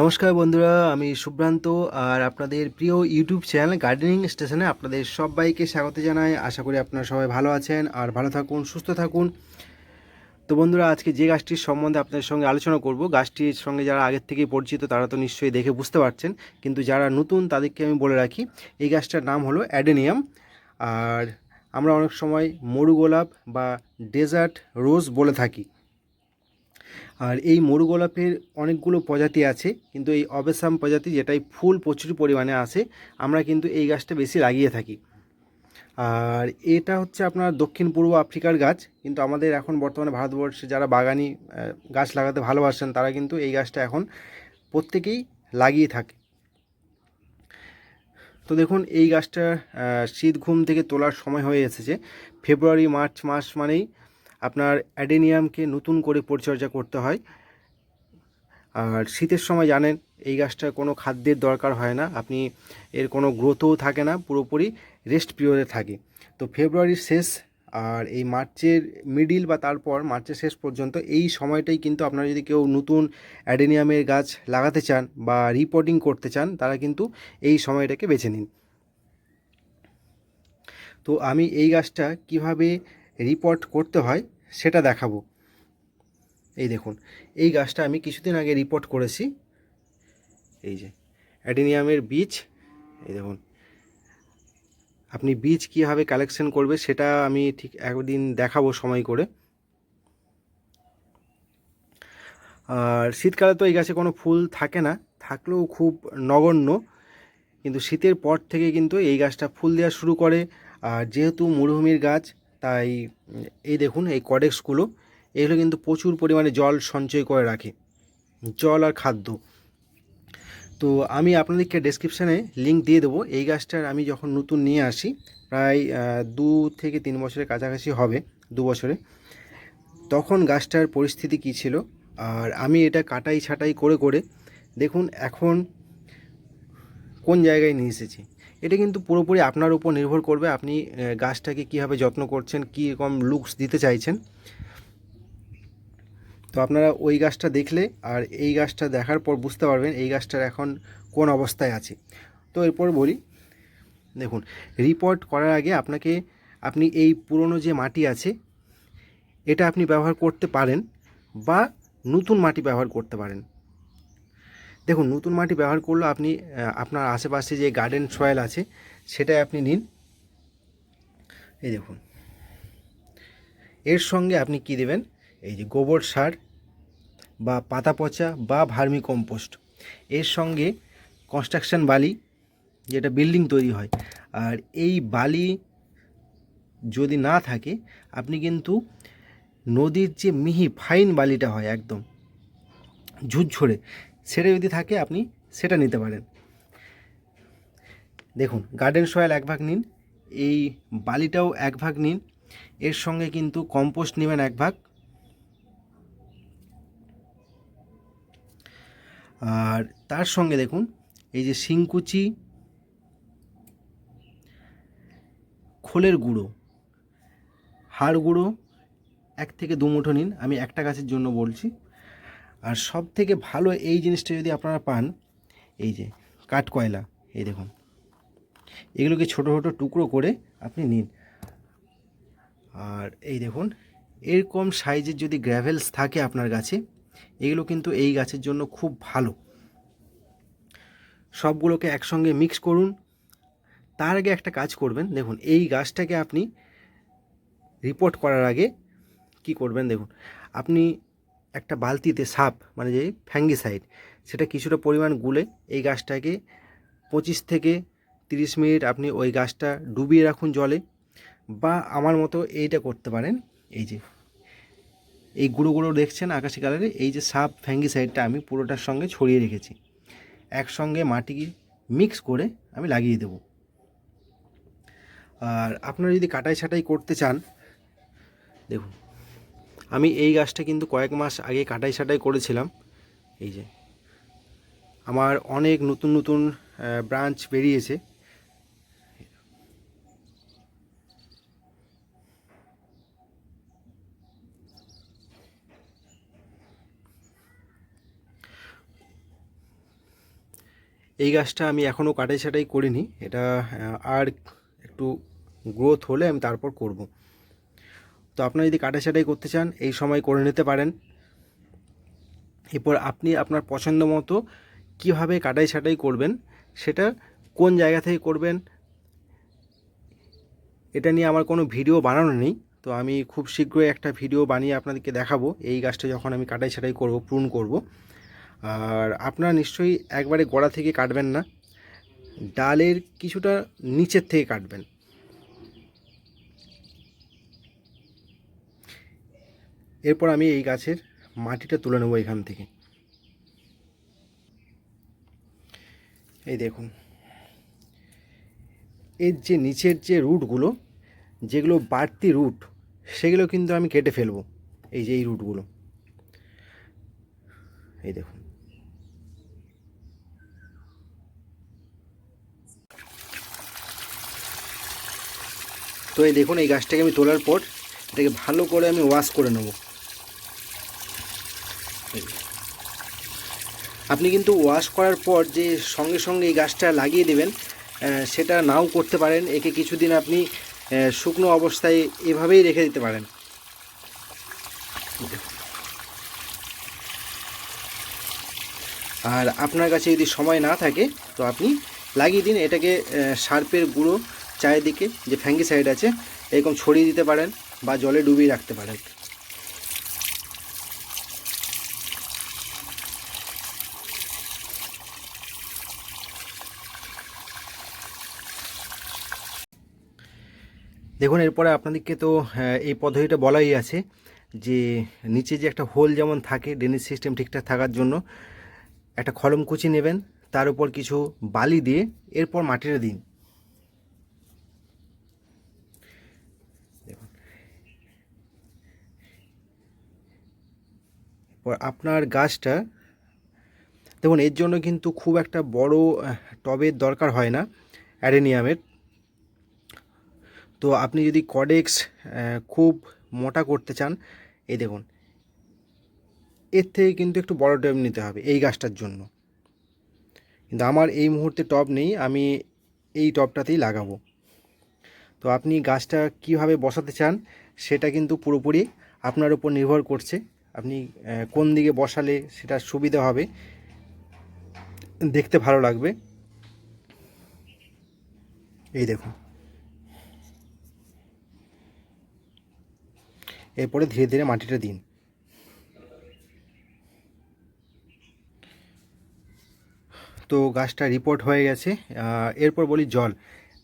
নমস্কার বন্ধুরা, আমি সুব্রান্ত আর আপনাদের প্রিয় ইউটিউব চ্যানেল গার্ডেনিং স্টেশনে আপনাদের সবাইকে স্বাগত জানাই। আশা করি আপনারা সবাই ভালো আছেন আর ভালো থাকুন, সুস্থ থাকুন। তো বন্ধুরা, আজকে যে গাছটির সম্বন্ধে আপনাদের সঙ্গে আলোচনা করব, গাছটির সঙ্গে যারা আগের থেকেই পরিচিত, তারা তো নিশ্চয়ই দেখে বুঝতে পারছেন। কিন্তু যারা নতুন, তাদেরকে আমি বলে রাখি, এই গাছটার নাম হলো অ্যাডেনিয়াম। আর আমরা অনেক সময় মরু গোলাপ বা ডেজার্ট রোজ বলে থাকি। আর এই মরু গোলাপের অনেকগুলো প্রজাতি আছে, কিন্তু এই অবেসাম প্রজাতি যেটাই ফুল প্রচুর পরিমাণে আসে, আমরা কিন্তু এই গাছটা বেশি লাগিয়ে থাকি। আর এটা হচ্ছে আপনার দক্ষিণ পূর্ব আফ্রিকার গাছ, কিন্তু আমাদের এখন বর্তমানে ভারতবর্ষে যারা বাগানি গাছ লাগাতে ভালোবাসেন, তারা কিন্তু এই গাছটা এখন প্রত্যেকেই লাগিয়ে থাকে। তো দেখুন, এই গাছটা শীত ঘুম থেকে তোলার সময় হয়ে এসেছে। ফেব্রুয়ারি, মার্চ মাস মানেই আপনার অ্যাডেনিয়ামকে নতুন করে পরিচর্যা করতে হয়। আর শীতের সময় জানেন, এই গাছটার কোনো খাদ্যের দরকার হয় না। আপনি এর কোনো গ্রোথও থাকে না, পুরোপুরি রেস্ট পিরিয়ডে থাকে। তো ফেব্রুয়ারির শেষ আর এই মার্চের মিডিল বা তারপর মার্চের শেষ পর্যন্ত এই সময়টাই কিন্তু আপনারা যদি কেউ নতুন অ্যাডেনিয়ামের গাছ লাগাতে চান বা রিপোর্টিং করতে চান, তারা কিন্তু এই সময়টাকে বেছে নিন। তো আমি এই গাছটা কীভাবে রিপোর্ট করতে হয় সেটা দেখাবো। এই দেখুন, এই গাছটা আমি কিছুদিন আগে রিপোর্ট করেছি। এই যে, অ্যাডেনিয়ামের বীজ, এই দেখুন, আপনি বীজ কীভাবে কালেকশন করবে সেটা আমি ঠিক একদিন দেখাবো সময় করে। আর শীতকালে তো এই গাছে কোনো ফুল থাকে না, থাকলেও খুব নগণ্য। কিন্তু শীতের পর থেকে কিন্তু এই গাছটা ফুল দেওয়া শুরু করে। আর যেহেতু মরুভূমির গাছ তাই এই দেখুন, এই কডেক্সগুলো এগুলো কিন্তু প্রচুর পরিমাণে জল সঞ্চয় করে রাখে। জল আর খাদ্য। তো আমি আপনাদেরকে ডেসক্রিপশানে লিঙ্ক দিয়ে দেবো। এই গাছটার আমি যখন নতুন নিয়ে আসি, প্রায় দু থেকে তিন বছরের কাছাকাছি হবে, দু বছরে, তখন গাছটার পরিস্থিতি কী ছিল? আর আমি এটা কাটাই ছাটাই করে করে, দেখুন, এখন কোন জায়গায় নিয়ে এসেছি? এটা কিন্তু পুরোপুরি আপনার উপর নির্ভর করবে আপনি গাছটাকে কীভাবে যত্ন করছেন, কী রকম লুকস দিতে চাইছেন। তো আপনারা ওই গাছটা দেখলে আর এই গাছটা দেখার পর বুঝতে পারবেন এই গাছটার এখন কোন অবস্থায় আছে। তো এরপর বলি, দেখুন রিপোর্ট করার আগে আপনাকে, আপনি এই পুরনো যে মাটি আছে, এটা আপনি ব্যবহার করতে পারেন বা নতুন মাটি ব্যবহার করতে পারেন। দেখুন, নতুন মাটি ব্যবহার করলে আপনি আপনার আশেপাশে যে গার্ডেন সয়েল আছে, সেটাই আপনি নিন। এই দেখুন। এর সঙ্গে আপনি কি দেবেন? এই যে গোবর সার বা পাতা পচা বা ভার্মি কম্পোস্ট এর সঙ্গে কনস্ট্রাকশন বালি, যেটা বিল্ডিং তৈরি হয়। আর এই বালি যদি না থাকে, আপনি কিন্তু নদীর যে মিহি ফাইন বালিটা হয় একদম, ঝুরঝরে সেটা যদি থাকে, আপনি সেটা নিতে পারেন। দেখুন গার্ডেন সয়েল এক ভাগ নিন, এই বালিটাও এক ভাগ নিন, এর সঙ্গে কিন্তু কম্পোস্ট নেবেন এক ভাগ। আর তার সঙ্গে দেখুন, এই যে শিংকুচি, খোলের গুঁড়ো, হাড় গুঁড়ো, এক থেকে দু মুঠো নিন। আমি একটা গাছের জন্য বলছি আর সব থেকে ভালো এই জিনিসটা যদি আপনারা পান, এই যে কাঠ কয়লা এই দেখুন, এগুলোকে ছোটো ছোটো টুকরো করে আপনি নিন। আর এই দেখুন, এরকম সাইজের যদি গ্র্যাভেলস থাকে আপনার গাছে, এগুলো কিন্তু এই গাছের জন্য খুব ভালো। সবগুলোকে একসঙ্গে মিক্স করুন। তার আগে একটা কাজ করবেন, দেখুন, এই গাছটাকে আপনি রিপোর্ট করার আগে কি করবেন, দেখুন, আপনি একটা বালতিতে সাপ মানে যে ফ্যাঙ্গিসাইড, সেটা কিছুটা পরিমাণ গুলে এই গাছটাকে পঁচিশ থেকে তিরিশ মিনিট আপনি ওই গাছটা ডুবিয়ে রাখুন জলে বা আমার মতো এইটা করতে পারেন। এই যে, এই গুঁড়ো গুঁড়ো দেখছেন আকাশি কালারে এই যে সাপ ফ্যাঙ্গিসাইডটা আমি পুরোটার সঙ্গে ছড়িয়ে রেখেছি। একসঙ্গে মাটি মিক্স করে আমি লাগিয়ে দেব। আর আপনারা যদি কাটাই ছাটাই করতে চান, দেখুন আমি এই গাছটা কিন্তু কয়েক মাস আগে কাটাই ছাটাই করেছিলাম। এই যে। আমার অনেক নতুন নতুন ব্রাঞ্চ বেরিয়েছে। এই গাছটা আমি এখনও কাটাই ছাটাই করিনি। এটা আর একটু গ্রোথ হলে আমি তারপর করব। তো আপনারা যদি কাটা ছাটাই করতে চান, এই সময় করে নিতে পারেন। এরপর আপনি আপনার পছন্দ মতো কীভাবে কাটাই ছাটাই করবেন, সেটা কোন জায়গা থেকে করবেন, এটা নিয়ে আমার কোনো ভিডিও বানানো নেই। তো আমি খুব শীঘ্রই একটা ভিডিও বানিয়ে আপনাদেরকে দেখাবো, এই গাছটা যখন আমি কাটাই ছাটাই করব প্রুন করব। আর আপনারা নিশ্চয়ই একবারে গোড়া থেকে কাটবেন না, ডালের কিছুটা নিচের থেকে কাটবেন। এরপর আমি এই গাছের মাটিটা তুলে নেব এখান থেকে। এই দেখুন। এর যে নিচের যে রুটগুলো, যেগুলো বাড়তি রুট, সেগুলো কিন্তু আমি কেটে ফেলব, এই যে এই রুটগুলো। এই দেখুন। তো এই দেখুন, এই গাছটাকে আমি তোলার পর এটাকে ভালো করে আমি ওয়াশ করে নেব। আপনি কিন্তু ওয়াশ করার পর যে সঙ্গে সঙ্গে এই গাছটা লাগিয়ে দেবেন সেটা নাও করতে পারেন। একে কিছুদিন আপনি শুকনো অবস্থায় এভাবেই রেখে দিতে পারেন। আর আপনার কাছে যদি সময় না থাকে, তো আপনি লাগিয়ে দিন। এটাকে সার্পের গুঁড়ো চারিদিকে যে ফ্যাঙ্গিসাইড আছে, এরকম ছড়িয়ে দিতে পারেন বা জলে ডুবিয়ে রাখতে পারেন। দেখুন, এরপরে আপনাদেরকে তো এই পদ্ধতিটা বলাই আছে যে নিচে যে একটা হোল যেমন থাকে ড্রেনেজ সিস্টেম ঠিকঠাক থাকার জন্য একটা খলম কুচি নেবেন, তার উপর কিছু বালি দিয়ে এরপর মাটিটা দিন। আপনার গাছটা, দেখুন, এর জন্য কিন্তু খুব একটা বড় টবের দরকার হয় না অ্যাডেনিয়ামের তো আপনি যদি কডেক্স খুব মোটা করতে চান, এই দেখুন, এর থেকে কিন্তু একটু বড় টব নিতে হবে এই গাছটার জন্য। কিন্তু আমার এই মুহূর্তে টব নেই, আমি এই টবটাতেই লাগাবো। তো আপনি গাছটা কীভাবে বসাতে চান, সেটা কিন্তু পুরোপুরি আপনার উপর নির্ভর করছে। আপনি কোন দিকে বসালে সেটা সুবিধা হবে, দেখতে ভালো লাগবে। এই দেখুন। এরপরে ধীরে ধীরে মাটিটা দিন। তো গাছটা রিপোর্ট হয়ে গেছে। এরপর বলি জল।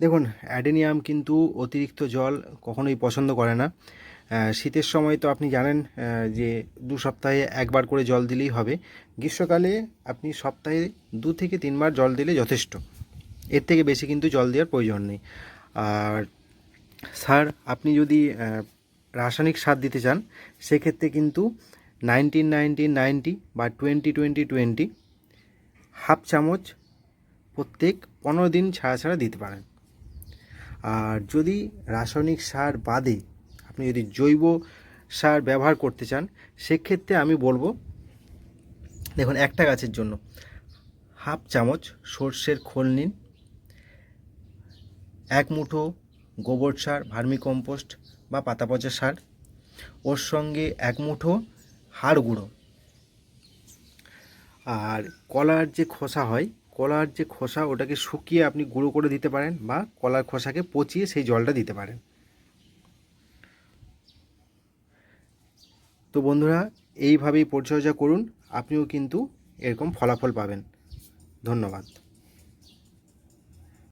দেখুন, অ্যাডেনিয়াম কিন্তু অতিরিক্ত জল কখনোই পছন্দ করে না। শীতের সময় তো আপনি জানেন যে দু সপ্তাহে একবার করে জল দিলেই হবে। গ্রীষ্মকালে আপনি সপ্তাহে দু থেকে তিনবার জল দিলে যথেষ্ট। এর থেকে বেশি কিন্তু জল দেওয়ার প্রয়োজন নেই। আর সার আপনি যদি রাসায়নিক সার দিতে চান, সেক্ষেত্রে কিন্তু নাইনটিন নাইনটিন নাইনটি বা টোয়েন্টি টোয়েন্টি টোয়েন্টি হাফ চামচ প্রত্যেক পনেরো দিন ছাড়া ছাড়া দিতে পারেন। আর যদি রাসায়নিক সার বাদে আপনি যদি জৈব সার ব্যবহার করতে চান, সেক্ষেত্রে আমি বলব, দেখুন একটা গাছের জন্য হাফ চামচ সর্ষের খোল নিন, এক মুঠো গোবর সার ভার্মি কম্পোস্ট বা পাতা পচা সার, ওর সঙ্গে এক মুঠো হাড় গুঁড়ো। আর কলার যে খোসা হয়, কলার যে খোসা ওটাকে শুকিয়ে আপনি গুঁড়ো করে দিতে পারেন বা কলার খোসাকে পচিয়ে সেই জলটা দিতে পারেন। তো বন্ধুরা, এইভাবেই পরিচর্যা করুন, আপনিও কিন্তু এরকম ফলাফল পাবেন। ধন্যবাদ।